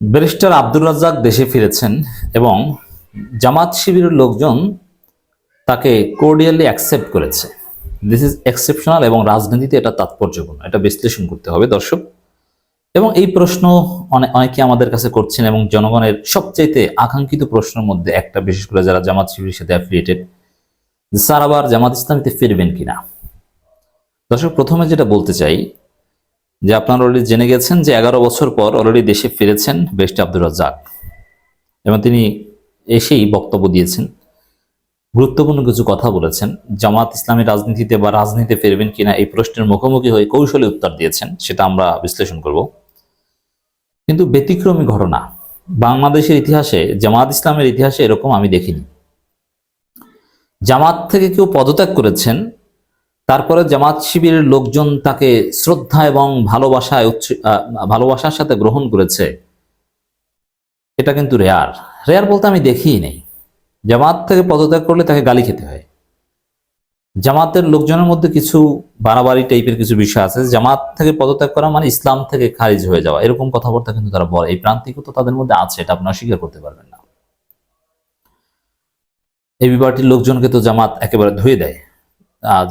Barrister Abdur Razzak দেশে ফিরেছেন এবং জামাত শিবিরের লোকজন তাকে কোর্ডিয়ালি অ্যাকসেপ্ট করেছে। দিস ইজ এক্সেপশনাল এবং রাজনীতিতে এটা তাৎপর্যপূর্ণ। এটা বিশ্লেষণ করতে হবে দর্শক। এবং এই প্রশ্ন অনেক অনেকে আমাদের কাছে করছেন এবং জনগণের সবচাইতে আকাঙ্ক্ষিত প্রশ্নের মধ্যে একটা, বিশেষ করে যারা জামাত শিবিরের সাথে অ্যাফিলিয়েটেড স্যার আবার জামাত ইসলামীতে ফিরবেন কিনা? দর্শক, প্রথমে যেটা বলতে চাই যে আপনারা অলরেডি জেনে গেছেন যে এগারো বছর পর অলরেডি দেশে ফিরেছেন বেস্ট আব্দুর রাজ্জাক। এবং তিনি এসেই বক্তব্য দিয়েছেন। গুরুত্বপূর্ণ কিছু কথা বলেছেন। জামাত ইসলামী রাজনীতিতে বা রাজনীতিতে ফিরবেন কিনা এই প্রশ্নের মুখোমুখি হয়ে কৌশলে উত্তর দিয়েছেন, সেটা আমরা বিশ্লেষণ করব। কিন্তু ব্যতিক্রমী ঘটনা, বাংলাদেশের ইতিহাসে, জামাত ইসলামের ইতিহাসে এরকম আমি দেখিনি। জামাত থেকে কেউ পদত্যাগ করেছেন তারপরে জামাত শিবিরের লোকজন তাকে শ্রদ্ধা এবং ভালোবাসায় ভালোবাসার সাথে গ্রহণ করেছে। এটা কিন্তু রেয়ার। রেয়ার বলতে আমি দেখিই নেই। জামাত থেকে পদত্যাগ করলে তাকে গালি খেতে হয়। জামাতের লোকজনের মধ্যে কিছু বাড়াবাড়ি টাইপের কিছু বিষয় আছে। জামাত থেকে পদত্যাগ করা মানে ইসলাম থেকে খারিজ হয়ে যাওয়া। এরকম কথাবার্তা কিন্তু তারা বলে। এই প্রান্তিকতা তাদের মধ্যে আছে, এটা আপনি অস্বীকার করতে পারবেন না। এই বিবাহটির লোকজনকে তো জামাত একেবারে ধুয়ে দেয়।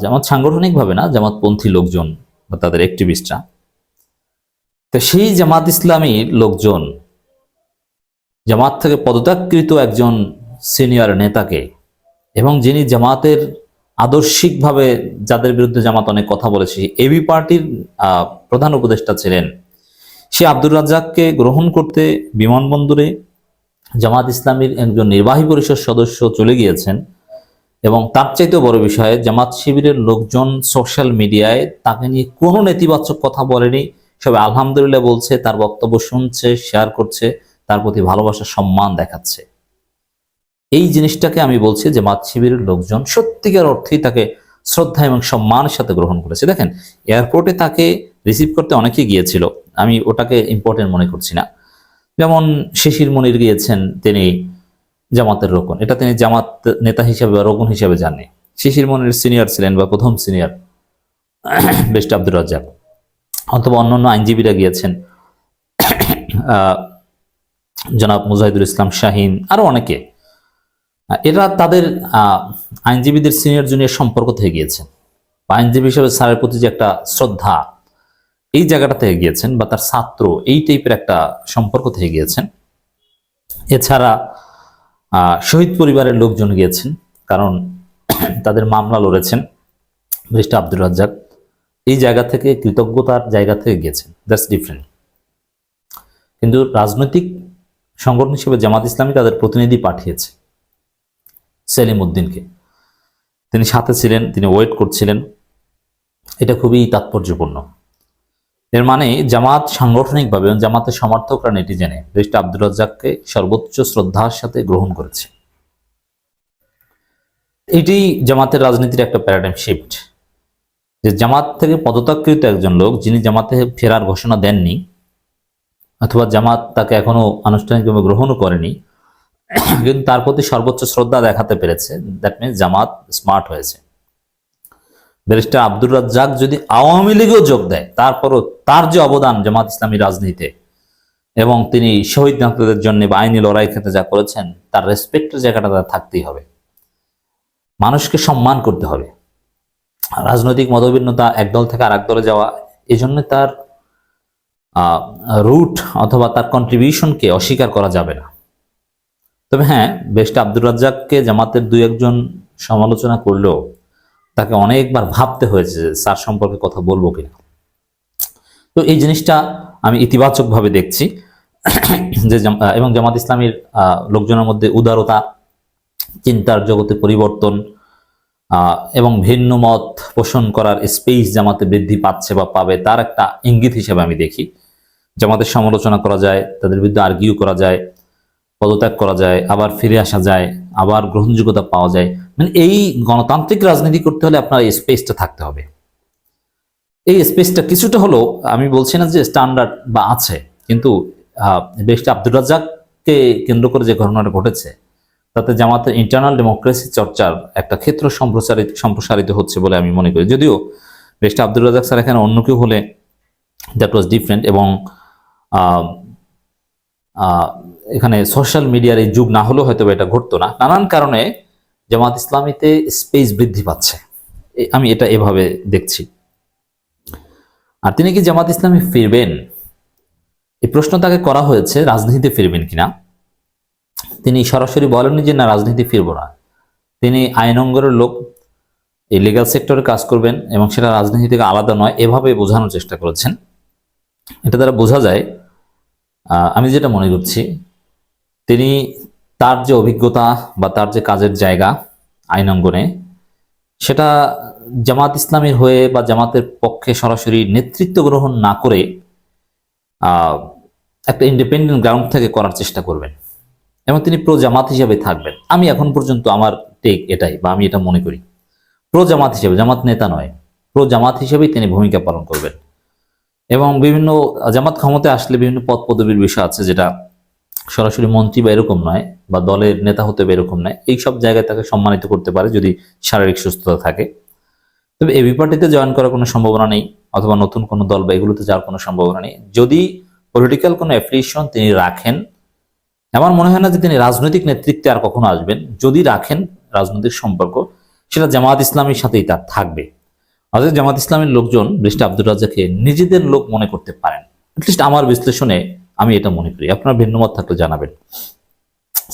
জামাত সাংগঠনিকভাবে না, জামাতপন্থী লোকজন বা তাদের অ্যাক্টিভিস্টরা তো সেই জামাত ইসলামীর লোকজন, জামাত থেকে পদত্যাগকৃত একজন সিনিয়র নেতাকে এবং যিনি জামাতের আদর্শিকভাবে যাদের বিরুদ্ধে জামাত অনেক কথা বলেছে এবি পার্টির প্রধান উপদেষ্টা ছিলেন। সে আব্দুর রাজ্জাককে গ্রহণ করতে বিমানবন্দরে জামাত ইসলামীর একজন নির্বাহী পরিষদ সদস্য চলে গিয়েছেন। এবং তার চাইতেও বড় বিষয়ে, জামাত শিবিরের লোকজন সোশ্যাল মিডিয়ায় তাকে নিয়ে কোনো নেতিবাচক কথা বলেনি। সবাই আলহামদুলিল্লাহ বলছে, তার বক্তব্য শুনছে শেয়ার করছে, তার প্রতি ভালোবাসা সম্মান দেখাচ্ছে। এই জিনিসটাকে আমি বলছি যে মাত শিবিরের লোকজন সত্যিকার অর্থেই তাকে শ্রদ্ধা এবং সম্মানের সাথে গ্রহণ করেছে। দেখেন এয়ারপোর্টে তাকে রিসিভ করতে অনেকে গিয়েছিল। আমি ওটাকে ইম্পর্টেন্ট মনে করছি না। যেমন শিশির মনির গিয়েছেন, তিনি জামাতের রোকন। এটা তিনি জামাত নেতা হিসেবে বা রোকন হিসেবে জানে। শিশির মনির সিনিয়র ছিলেন বা প্রথম সিনিয়র, বেস্ট আব্দুর রাজ্জাক। অথবা অন্যান্য আইনজীবীরা গিয়েছেন জনাব মুজাহিদুল ইসলাম শাহিন, আরও অনেকে। এরা তাদের আইনজীবীদের সিনিয়র জুনিয়র সম্পর্ক থেকে গিয়েছেন। বা আইনজীবী হিসেবে স্যারের প্রতি যে একটা শ্রদ্ধা, এই জায়গাটা থেকে গিয়েছেন বা তার ছাত্র, এই টাইপের একটা সম্পর্ক থেকে গিয়েছেন। এছাড়া শহীদ পরিবারের লোকজন গিয়েছেন, কারণ তাদের মামলা লড়েছেন মিস্টার আব্দুর রাজ্জাক। এই জায়গা থেকে, কৃতজ্ঞতার জায়গা থেকে গিয়েছেন। দ্যাটস ডিফারেন্ট কিন্তু রাজনৈতিক সংগঠন হিসেবে জামাত ইসলামী তাদের প্রতিনিধি পাঠিয়েছে, সেলিম উদ্দিনকে। তিনি সাথে ছিলেন, তিনি ওয়েট করছিলেন। এটা খুবই তাৎপর্যপূর্ণ। এর মানে জামাত সাংগঠনিকভাবে এবং জামাতের সমর্থকরা নেটিজেনে ব্রিস্টার আব্দুর রাজ্জাককে সর্বোচ্চ শ্রদ্ধার সাথে গ্রহণ করেছে। এটি জামাতের রাজনীতির একটা প্যারাডাইম শিফট যে জামাত থেকে পদত্যাগকৃত একজন লোক, যিনি জামাতে ফেরার ঘোষণা দেননি, অথবা জামাত তাকে এখনও আনুষ্ঠানিকভাবে গ্রহণও করেনি, কিন্তু তার প্রতি সর্বোচ্চ শ্রদ্ধা দেখাতে পেরেছে। দ্যাট মিনস জামাত স্মার্ট হয়েছে। ব্যারিস্টার আব্দুর রাজ্জাক যদি আওয়ামী লীগেও যোগ দেয়, তারপরও তার যে অবদান জামাত ইসলামী রাজনীতিতে এবং তিনি শহীদ নেতাদের জন্য বা আইনি লড়াই ক্ষেত্রে যা করেছেন, তার রেসপেক্টের জায়গাটা তার থাকতেই হবে। মানুষকে সম্মান করতে হবে। রাজনৈতিক মতভিন্নতা একদল থেকে আরেক দলে যাওয়া এই জন্য তার রুট অথবা তার কন্ট্রিবিউশনকে অস্বীকার করা যাবে না। তবে হ্যাঁ বেস্ট আব্দুর রাজ্জাককে জামাতের দুই একজন সমালোচনা করলেও তাকে অনেকবার ভাবতে হয়েছে যে স্যার সম্পর্কে কথা বলব কিনা। তো এই জিনিসটা আমি ইতিবাচকভাবে দেখছি যে এবং জামাত ইসলামীর লোকজনের মধ্যে উদারতা, চিন্তার জগতে পরিবর্তন এবং ভিন্ন মত পোষণ করার স্পেস জামাতে বৃদ্ধি পাচ্ছে বা পাবে তার একটা ইঙ্গিত হিসেবে আমি দেখি। জামাতের সমালোচনা করা যায়, তাদের বিরুদ্ধে আর্গিউ করা যায়, পদত্যাগ করা যায়, আবার ফিরে আসা যায়, আবার গ্রহণযোগ্যতা পাওয়া যায়। মানে এই গণতান্ত্রিক রাজনীতি করতে হলে আপনার এই স্পেসটা থাকতে হবে। এই স্পেসটা কিছুটা হলেও আমি বলছি না যে স্ট্যান্ডার্ড বা আছে, কিন্তু বেশটা আব্দুর রাজ্জাককে কেন্দ্র করে যে ঘটনাটা ঘটেছে, তাতে জামাতের ইন্টারনাল ডেমোক্রেসি চর্চার একটা ক্ষেত্র সম্প্রসারিত সম্প্রসারিত হচ্ছে বলে আমি মনে করি। যদিও বেশটা আব্দুর রাজ্জাক স্যার এখানে অন্য কেউ হলে দ্যাট ওয়াজ ডিফারেন্ট এবং এখানে সোশ্যাল মিডিয়ার এই যুগ না হলেও হয়তো এটা ঘটতো না। নানান কারণে জামাত ইসলামীতে স্পেস বৃদ্ধি পাচ্ছে। আমি এটা এভাবে দেখছি। আর তিনি কি জামাত ইসলামী ফিরবেন? এই প্রশ্ন তাকে করা হয়েছে, রাজনীতিতে ফিরবেন কিনা? তিনি সরাসরি বলেননি যে, না, রাজনীতি ফিরব না। তিনি আইন আইনঙ্গরের লোক, এই লিগাল সেক্টরে কাজ করবেন এবং সেটা রাজনীতি থেকে আলাদা নয়, এভাবে বোঝানোর চেষ্টা করেছেন। এটা দ্বারা বোঝা যায় আমি যেটা মনে করছি, তিনি তার যে অভিজ্ঞতা বা তার যে কাজের জায়গা আইন অঙ্গনে, সেটা জামাত ইসলামের হয়ে বা জামাতের পক্ষে সরাসরি নেতৃত্ব গ্রহণ না করে একটা ইন্ডিপেন্ডেন্ট গ্রাউন্ড থেকে করার চেষ্টা করবেন। এবং তিনি প্রো জামাত হিসাবে থাকবেন। আমি এখন পর্যন্ত আমার টেক এটাই, বা আমি এটা মনে করি। প্রো জামাত হিসেবে, জামাত নেতা নয় প্রো জামাত হিসেবেই তিনি ভূমিকা পালন করবেন। এবং বিভিন্ন, জামাত ক্ষমতায় আসলে বিভিন্ন পদ পদবীর বিষয় আছে যেটা সরাসরি মন্ত্রী বা এরকম নয়, বা দলের নেতা হতে বা এরকম নয়, এই সব জায়গায় তাকে সম্মানিত করতে পারে যদি শারীরিক সুস্থতা থাকে। তবে এবি পার্টিতে জয়েন করার কোনো সম্ভাবনা নেই, অথবা নতুন কোনো দল বা এগুলোতে যাওয়ার কোনো সম্ভাবনা নেই। যদি পলিটিক্যাল কোনো অ্যাফিলিয়েশন তিনি রাখেন, আমার মনে হয় না যে তিনি রাজনৈতিক নেতৃত্বে আর কখনো আসবেন। যদি রাখেন রাজনৈতিক সম্পর্ক, সেটা জামাত ইসলামীর সাথেই তার থাকবে। অর্থাৎ জামাত ইসলামের লোকজন বৃষ্টি আব্দুর রাজাকে নিজেদের লোক মনে করতে পারেন। অ্যাটলিস্ট আমার বিশ্লেষণে আমি এটা মনে করি। আপনার ভিন্নমত থাকলে জানাবেন।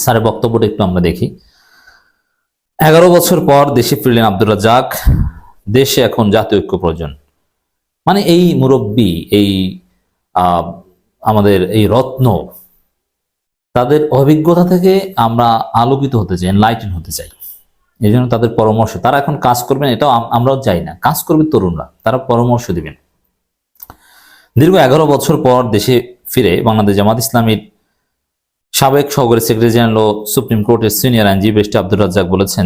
স্যারের বক্তব্যটা একটু আমরা দেখি। এগারো বছর পর দেশে ফিরলেন আব্দুর রাজাক দেশে এখন জাতীয় ঐক্য প্রয়োজন। মানে এই মুরব্বী, এই আমাদের এই রত্ন, তাদের অভিজ্ঞতা থেকে আমরা আলোকিত হতে চাই এনলাইটেন হতে চাই। এই জন্য তাদের পরামর্শ, তারা এখন কাজ করবেন, এটাও আমরাও চাই না। কাজ করবে তরুণরা, তারা পরামর্শ দিবেন। দীর্ঘ এগারো বছর পর দেশে ফিরে বাংলাদেশ জামাত ইসলামীর সাবেক সহকারী সেক্রেটারি জেনারেল ও সুপ্রিম কোর্টের সিনিয়র আইনজীবী বেস্টি আব্দুর রাজ্জাক বলেছেন,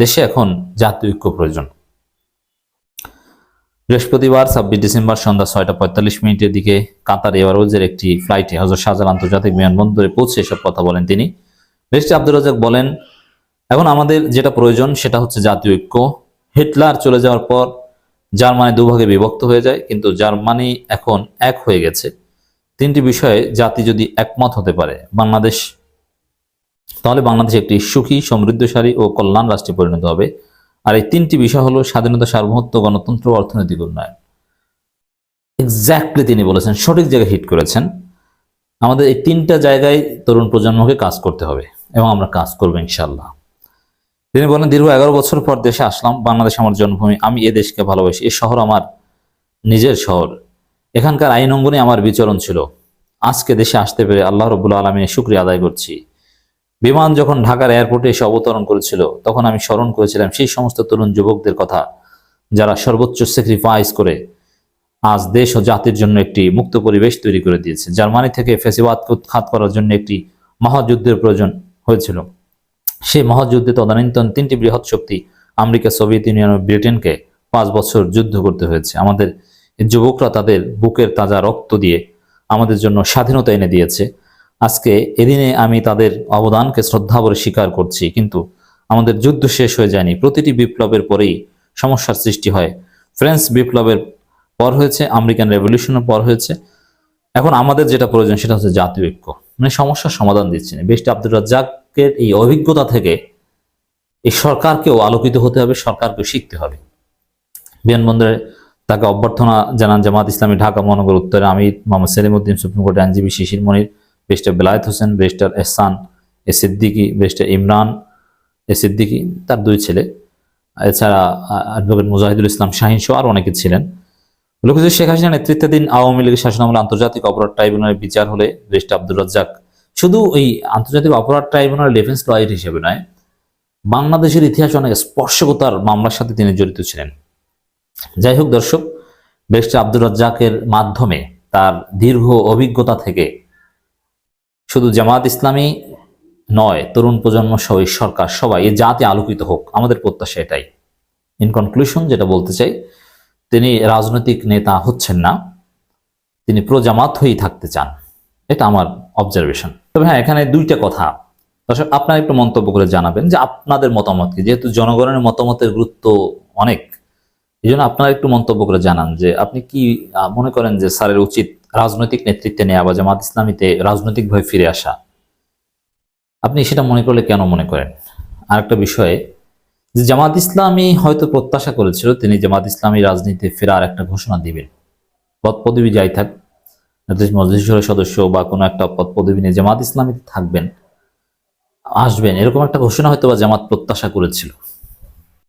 দেশে এখন জাতীয় ঐক্য প্রয়োজন। বৃহস্পতিবার, ছাব্বিশ ডিসেম্বর সন্ধ্যা ছয়টা পঁয়তাল্লিশ মিনিটের দিকে কাতার এয়ারওয়েজের একটি ফ্লাইটে হজরত শাহজালাল আন্তর্জাতিক বিমানবন্দরে পৌঁছে এসব কথা বলেন তিনি। বেস্টি আব্দুর রাজ্জাক বলেন, এখন আমাদের যেটা প্রয়োজন সেটা হচ্ছে জাতীয় ঐক্য। হিটলার চলে যাওয়ার পর জার্মানি দুভাগে বিভক্ত হয়ে যায়, কিন্তু জার্মানি এখন এক হয়ে গেছে। তিনটি বিষয়ে জাতি যদি একমত হতে পারে, বাংলাদেশ, তাহলে বাংলাদেশ একটি সুখী, সমৃদ্ধশালী ও কল্যাণ রাষ্ট্রে পরিণত হবে। আর এই তিনটি বিষয় হলো স্বাধীনতা, সার্বভৌমত্ব, গণতন্ত্র অর্থনৈতিক উন্নয়ন। এক্স্যাক্টলি তিনি বলেছেন, সঠিক জায়গায় হিট করেছেন। আমাদের এই তিনটা জায়গায় তরুণ প্রজন্মকে কাজ করতে হবে এবং আমরা কাজ করব ইনশাল্লাহ তিনি বলেন, দীর্ঘ এগারো বছর পর দেশে আসলাম। বাংলাদেশ আমার জন্মভূমি। আমি এ দেশকে ভালোবাসি। এই শহর আমার নিজের শহর। এখানকার আইন অঙ্গনে আমার বিচরণ ছিল। আজকে দেশে আসতে পেরে আল্লাহ রবুল্লা আলমিনের শুক্রিয়া আদায় করছি। বিমান যখন ঢাকার এয়ারপোর্টে এসে অবতরণ করেছিল, তখন আমি স্মরণ করেছিলাম সেই সমস্ত তরুণ যুবকদের কথা, যারা সর্বোচ্চ স্যাক্রিফাইস করে আজ দেশ ও জাতির জন্য একটি মুক্ত পরিবেশ তৈরি করে দিয়েছে। জার্মানি থেকে ফেসিবাদকে উৎখাত করার জন্য একটি মহাযুদ্ধের প্রয়োজন হয়েছিল। সেই মহাযুদ্ধে তদানীন্তন তিনটি বৃহৎ শক্তি আমেরিকা, সোভিয়েত ইউনিয়ন ও ব্রিটেনকে পাঁচ বছর যুদ্ধ করতে হয়েছে। আমাদের যুবকরা তাদের বুকের তাজা রক্ত দিয়ে আমাদের জন্য স্বাধীনতা এনে দিয়েছে। আজকে এদিনে আমি তাদের অবদানকে শ্রদ্ধা ভরে স্বীকার করছি, কিন্তু আমাদের যুদ্ধ শেষ হয়ে যায়নি। প্রতিটি বিপ্লবের পরেই সমস্যার সৃষ্টি হয়। ফ্রেঞ্চ বিপ্লবের পর হয়েছে, আমেরিকান রেভলিউশনের পর হয়েছে। এখন আমাদের যেটা প্রয়োজন সেটা হচ্ছে জাতীয় ঐক্য। মানে সমস্যার সমাধান দিচ্ছে না। বেশটি আব্দুর রাজ্জাকের এই অভিজ্ঞতা থেকে এই সরকারকেও আলোকিত হতে হবে, সরকারকেও শিখতে হবে। বিমানবন্দরে তাকে অভ্যর্থনা জানান জামাত ইসলামী ঢাকা মহানগর উত্তরে আমির মোহাম্মদ সেলিমউদ্দিন সুপ্রিম কোর্টের আইনজীবী শিশির মনির বেস্টার বেলায়েত হোসেন বেস্টার এহসান, এ সিদ্দিকি বেস্টার ইমরান, এ সিদ্দিকি, তার দুই ছেলে। এছাড়া অ্যাডভোকেট মুজাহিদুল ইসলাম শাহিন সহ আর অনেকে ছিলেন। লোকজ শেখ হাসিনা নেতৃত্বাধীন আওয়ামী লীগের শাসনামলে আন্তর্জাতিক অপরাধ ট্রাইব্যুনালের বিচার হলে বেস্টার আব্দুর রাজ্জাক শুধু এই আন্তর্জাতিক অপরাধ ট্রাইব্যুনাল ডিফেন্স লয়ার হিসেবে নয়, বাংলাদেশের ইতিহাসে অনেক স্পর্শকতার মামলার সাথে তিনি জড়িত ছিলেন। যাই হোক দর্শক বেস্টার আব্দুর রাজ্জাকের মাধ্যমে তার দীর্ঘ অভিজ্ঞতা থেকে শুধু জামাত ইসলামী নয়, তরুণ প্রজন্ম সহ সরকার সবাই এই জাতি আলোকিত হোক, আমাদের প্রত্যাশা এটাই। ইন কনক্লুশন যেটা বলতে চাই, তিনি রাজনৈতিক নেতা হচ্ছেন না, তিনি প্রো জামাত হয়েই থাকতে চান। এটা আমার অবজারভেশন তবে হ্যাঁ এখানে দুইটা কথা। দর্শক, আপনারা একটু মন্তব্য করে জানাবেন যে আপনাদের মতামত কি? যেহেতু জনগণের মতামতের গুরুত্ব অনেক এই জন্য আপনারা একটু মন্তব্য করে জানান যে আপনি কি মনে করেন যে স্যারের উচিত রাজনৈতিক নেতৃত্বে নেওয়া বা জামাত ইসলামীতে রাজনৈতিকভাবে ফিরে আসা? আপনি সেটা মনে করলে কেন মনে করেন? আরেকটা বিষয়ে, যে জামাত ইসলামী হয়তো প্রত্যাশা করেছিল তিনি জামাত ইসলামী রাজনীতিতে ফেরার একটা ঘোষণা দিবেন। পদ পদবি যাই থাক মজলিসের সদস্য বা কোনো একটা পদ পদবি নিয়ে জামাত ইসলামীতে থাকবেন, আসবেন, এরকম একটা ঘোষণা হয়তো বা জামাত প্রত্যাশা করেছিল।